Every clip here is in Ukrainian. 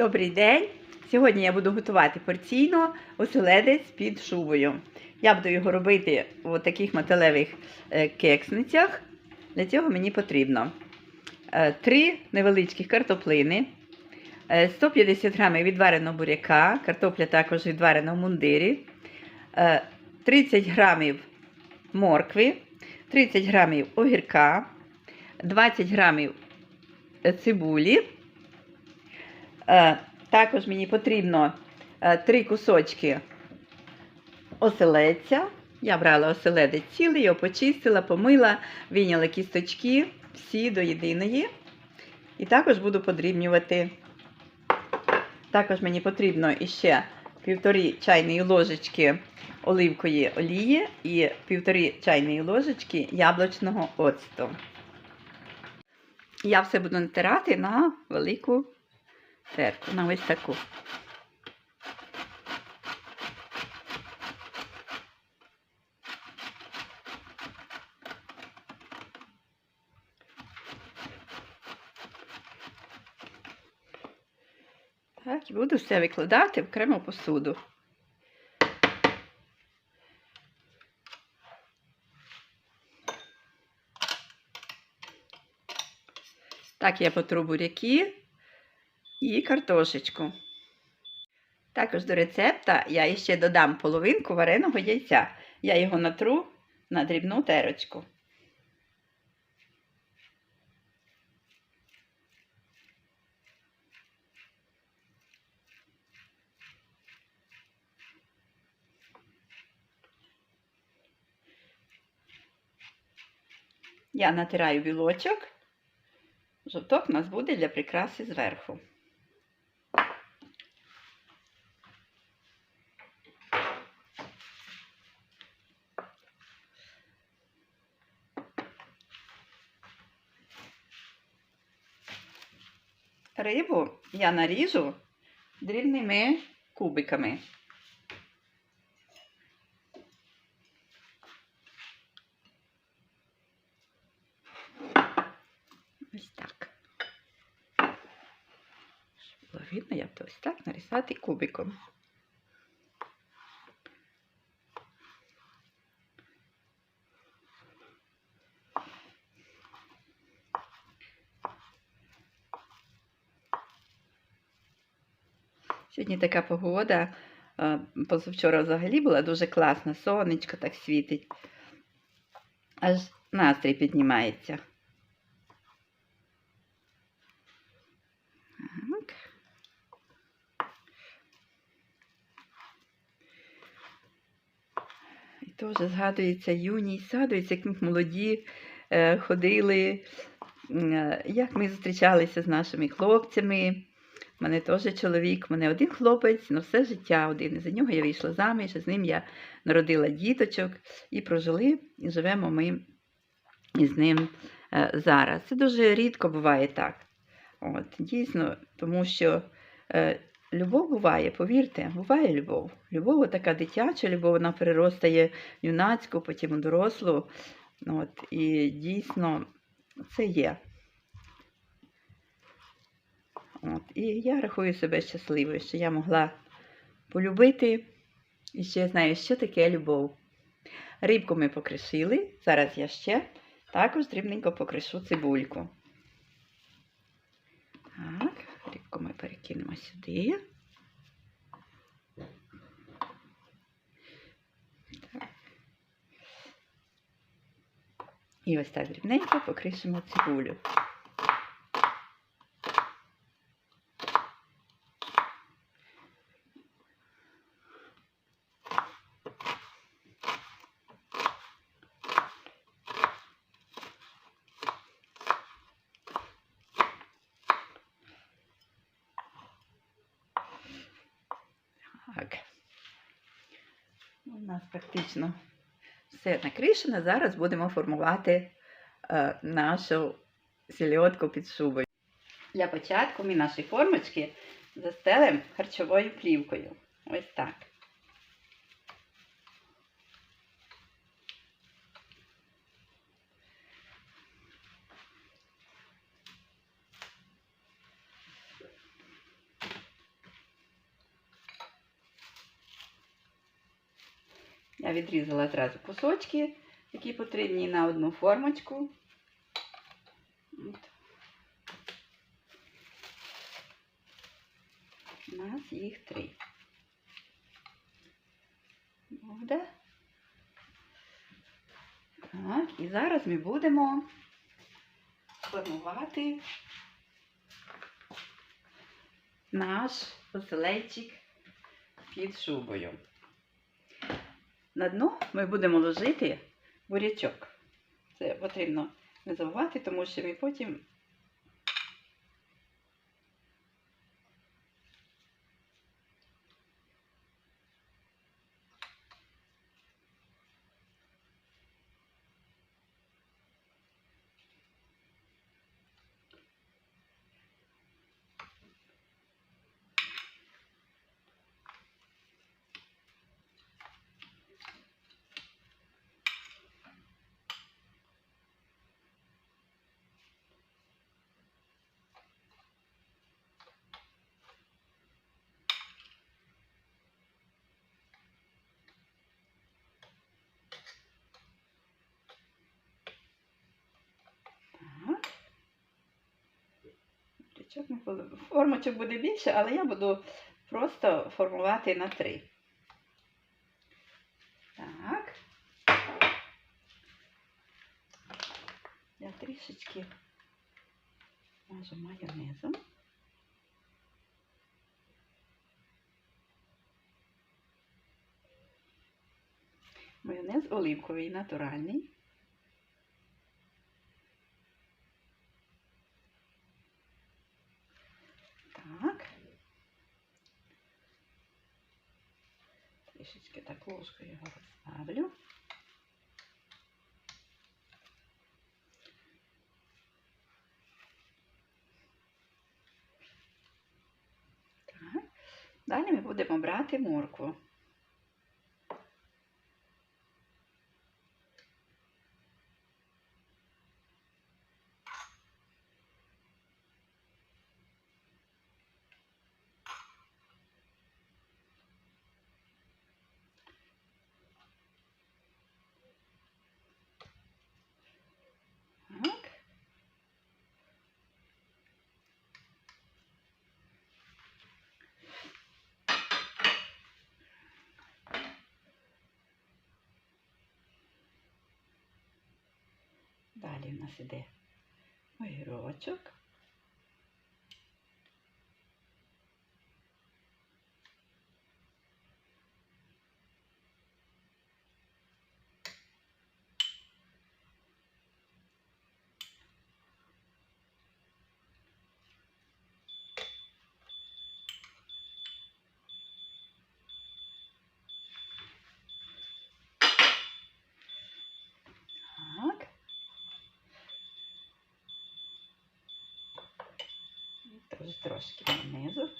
Добрий день! Сьогодні я буду готувати порційно оселедець під шубою. Я буду його робити у таких металевих е, кексницях. Для цього мені потрібно е, три невеличких картоплини, е, 150 грамів відвареного буряка, картопля також відварена в мундирі, е, 30 грамів моркви, 30 грамів огірка, 20 грамів е, цибулі. Е, Також мені потрібно е, три кусочки оселедця. Я брала оселедець цілий, його почистила, помила, вийняла кісточки всі до єдиної. І також буду подрібнювати. Також мені потрібно іще півтори чайної ложечки оливкової олії і півтори чайної ложечки яблучного оцту. Я все буду натирати на велику терку, на ось таку. Так, і буду все викладати в окрему посуду. Так, я потру буряки і картошечку. Також до рецепта я ще додам половинку вареного яйця. Я його натру на дрібну терочку. Я натираю білочок. Жовток у нас буде для прикраси зверху. Рибу я наріжу дрібними кубиками. Ось так. Щоб було видно, я ось так нарізати кубиком. Сьогодні така погода. е, Позавчора взагалі була дуже класна, сонечко так світить. Аж настрій піднімається. Так. І теж згадується юність, згадується, як ми молоді е, ходили, е, як ми зустрічалися з нашими хлопцями. У мене теж чоловік, мене один хлопець на все життя один. За нього я вийшла заміж, з ним я народила діточок і прожили, і живемо ми із ним е, зараз. Це дуже рідко буває так. От, Дійсно, тому що е, любов буває, повірте, буває любов. Любов така дитяча, любов вона переростає юнацьку, потім дорослу. От, і дійсно це є. От, і я рахую себе щасливою, що я могла полюбити і ще знаю, що таке любов. Рибку ми покришили, зараз я ще також дрібненько покришу цибульку. Так, рибку ми перекинемо сюди. І ось так дрібненько покришимо цибулю. Так. У нас практично все накришено. Зараз будемо формувати е, нашу сільотку під шубою. Для початку ми наші формочки застелимо харчовою плівкою. Ось так. Я відрізала зразу кусочки, які потрібні на одну формочку. От. У нас їх три. Буде. Так, і зараз ми будемо формувати наш оселейчик під шубою. На дно ми будемо ложити бурячок. Це потрібно не забувати, тому що ми потім Так. Бурячок ми були- Формочок буде більше, але я буду просто формувати на три. Так. Я трішечки мажу майонезом. Майонез оливковий, натуральний. Так. Трішечки так ложкою його розставлю. Так. Далі ми будемо брати моркву. Так. Далі в нас іде огірочок. Так. Тож трошки донизу.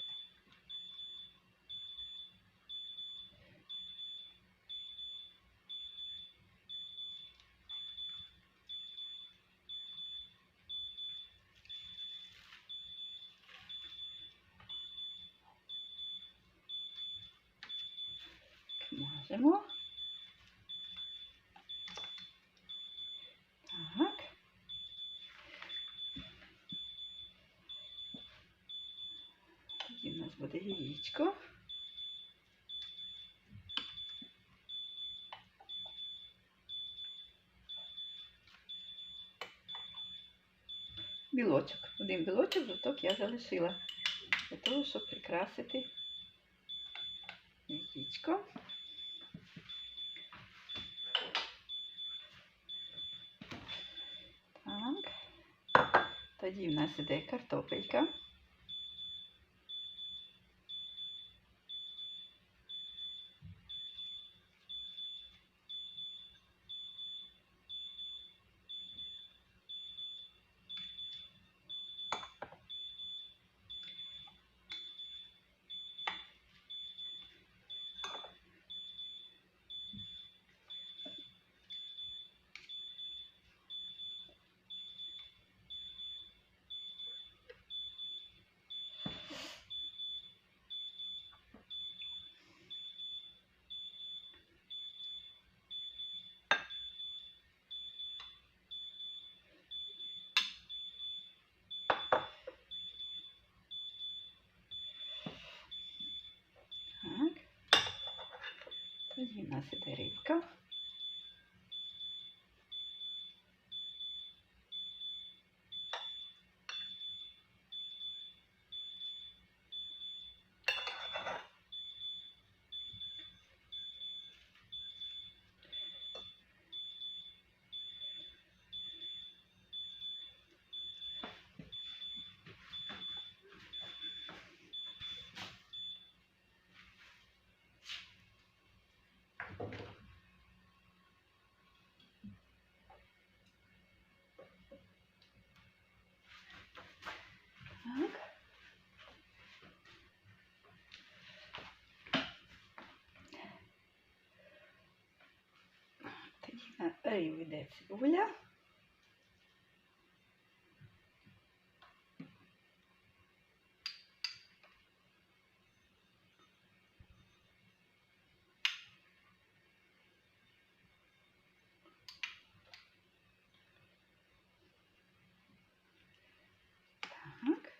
Мажемо. Так. Тоді в нас буде яєчко. Білочок. Один білочок, жовток я залишила для того, щоб прикрасити яєчко. Так. Тоді в нас іде картопелька. Нас іде рибка. Так. Рибу йде цибуля. Так.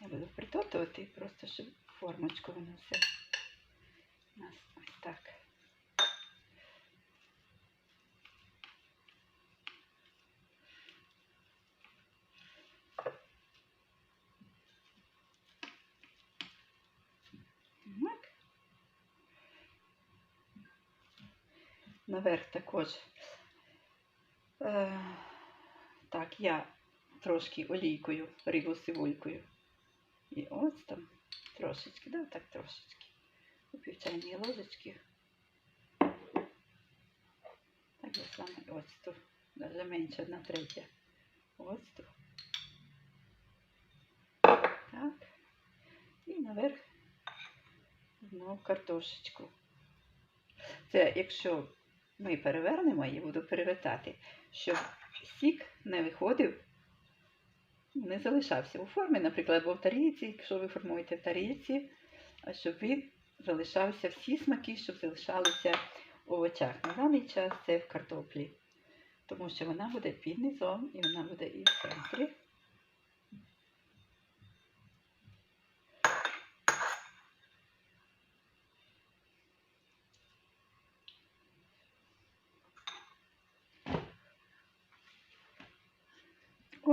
Я буду притоптувати просто, щоб формочку воно все у нас ось так. Наверх також. Е, так, я трошки олійкою, рибу з цибулькою. І ось там трошечки, да, так трошечки. У пів чайної ложечки. Так же саме ось тут. Навіть менше одна третя. Ось тут. Так. І наверх знову картошечку. Це якщо ми перевернемо, я буду перевертати, щоб сік не виходив не залишався у формі, наприклад, або в тарілці, якщо ви формуєте в тарілці, щоб він залишався всі смаки, щоб залишалися в овочах. На даний час це в картоплі, тому що вона буде під низом і вона буде і в центрі.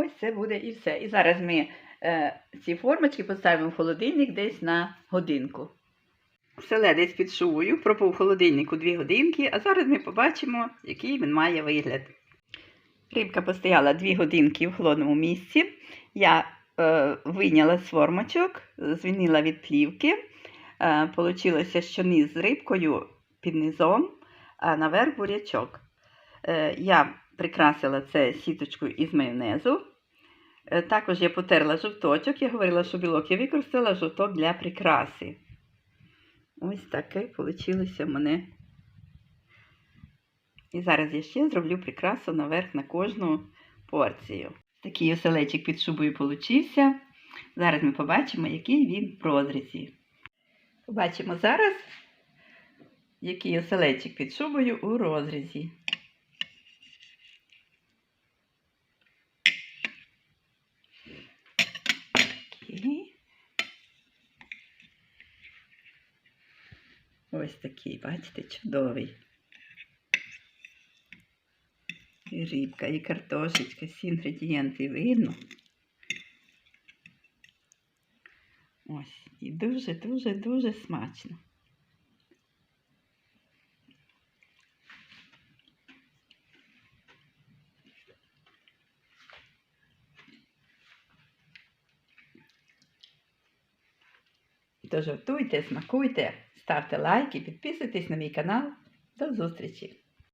Ось це буде і все. І зараз ми е, ці формочки поставимо в холодильник десь на годинку. Все десь підшовую, пробув в холодильнику 2 годинки, а зараз ми побачимо, який він має вигляд. Рибка постояла 2 годинки в холодному місці. Я е, вийняла з формочок, звільнила від плівки. Е, Получилося, що низ з рибкою під низом, а наверх бурячок. Е, я прикрасила це сіточкою із майонезу. Е, Також я потерла жовточок. Я говорила, що білок я використала жовток для прикраси. Ось таке вийшло в мене. І зараз я ще зроблю прикрасу наверх на кожну порцію. Такий оселечик під шубою получився. Зараз ми побачимо, який він в розрізі. Побачимо зараз, який оселечик під шубою у розрізі. Такий. Ось такий, бачите, чудовий. І рибка, і картошечка, всі інгредієнти видно. Ось, і дуже-дуже-дуже смачно. Тож готуйте, смакуйте, ставте лайки, підписуйтесь на мій канал. До зустрічі!